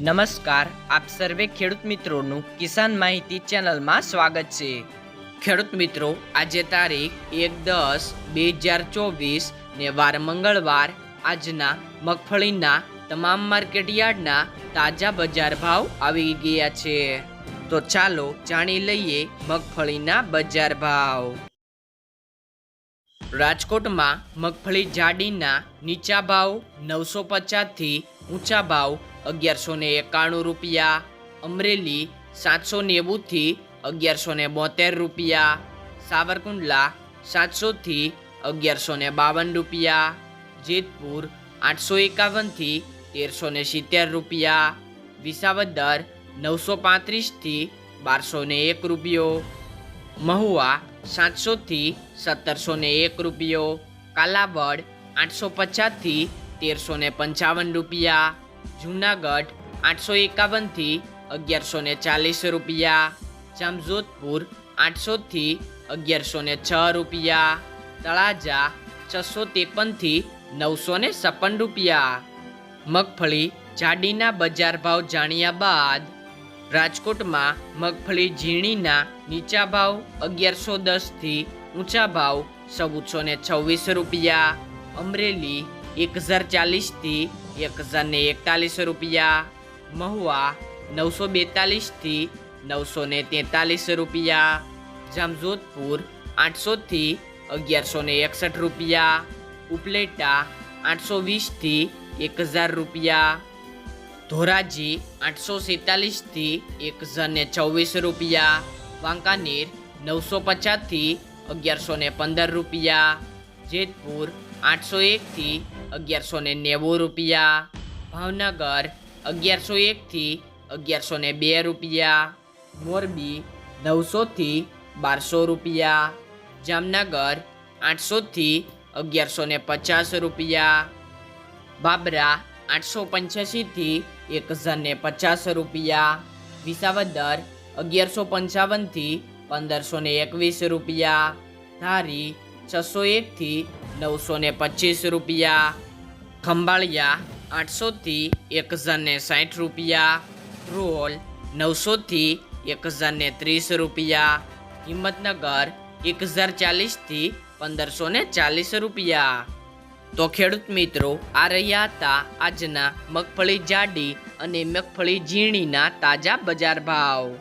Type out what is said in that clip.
નમસ્કાર, આપ સર્વે ખેડૂત મિત્રોનું કિસાન માહિતી ચેનલમાં સ્વાગત છે. ખેડૂત મિત્રો, આજે તારીખ એક દસ બે હજાર ચોવીસ ને વાર મંગળવાર, આજના મગફળીના તમામ માર્કેટ યાર્ડના તાજા બજાર ભાવ આવી ગયા છે. તો ચાલો જાણી લઈએ મગફળીના બજાર ભાવ. રાજકોટમાં મગફળી જાડીના નીચા ભાવ નવસો પચાસથી ઊંચા ભાવ અગિયારસો ને એકાણું રૂપિયા, અમરેલી સાતસો નેવુંથી અગિયારસો ને બોતેર રૂપિયા, સાવરકુંડલા સાતસોથી અગિયારસો ને બાવન રૂપિયા, જેતપુર આઠસો એકાવનથી તેરસો ને સિત્તેર રૂપિયા, વિસાવદર નવસો પાંત્રીસથી બારસો ને એક રૂપિયો, મહુવા સાતસોથી સત્તરસો ને એક રૂપિયો, કાલાવડ આઠસો પચાસથી તેરસો ને પંચાવન રૂપિયા જૂનાગઢ, આઠસો એકાવનથી અગિયારસો ને ચાલીસ રૂપિયા. જામજોધપુર, આઠસોથી અગિયારસો ને છ રૂપિયા. તળાજા, છસો ત્રેપનથી નવસો ને છપ્પન રૂપિયા. મગફળી, જાડીના બજાર ભાવ જાણ્યા બાદ રાજકોટમાં મગફળી ઝીણીના નીચા ભાવ અગિયારસો દસથી ઊંચા ભાવ ચૌદસો ને છવ્વીસ રૂપિયા. અમરેલી એક હજાર ચાલીસથી એક હજારને એકતાલીસ રૂપિયા, મહુવા નવસો બેતાલીસથી નવસો ને તેતાલીસ રૂપિયા, જામજોધપુર આઠસોથી અગિયારસો ને એકસઠ રૂપિયા, ઉપલેટા આઠસો વીસથી એક હજાર રૂપિયા, ધોરાજી આઠસો સેતાલીસથી એક હજાર ને ચોવીસ રૂપિયા, વાંકાનેર નવસો પચાસથી અગિયારસો ને પંદર રૂપિયા, જેતપુર આઠસો એકથી અગિયારસો ને નેવું રૂપિયા. ભાવનગર, અગિયારસો એકથી અગિયારસો ને બે રૂપિયા. મોરબી નવસોથી બારસો રૂપિયા. જામનગર આઠસોથી અગિયારસો ને પચાસ રૂપિયા. બાબરા, આઠસો પંચ્યાસીથી એક હજાર ને પચાસ રૂપિયા. વિસાવદર, અગિયારસો પંચાવનથી પંદરસો ને એકવીસ રૂપિયા. ધારી, છસો એકથી નવસો ને પચીસ રૂપિયા, ખંભાળિયા આઠસોથી એક હજાર ને સાઠ રૂપિયા, રોલ નવસોથી એક હજાર ને ત્રીસ રૂપિયા, હિંમતનગર એક હજાર ચાલીસથી પંદરસો ને ચાલીસ રૂપિયા. તો ખેડૂત મિત્રો, આ રહ્યા હતા આજના મગફળી જાડી અને મગફળી ઝીણીના તાજા બજાર ભાવ.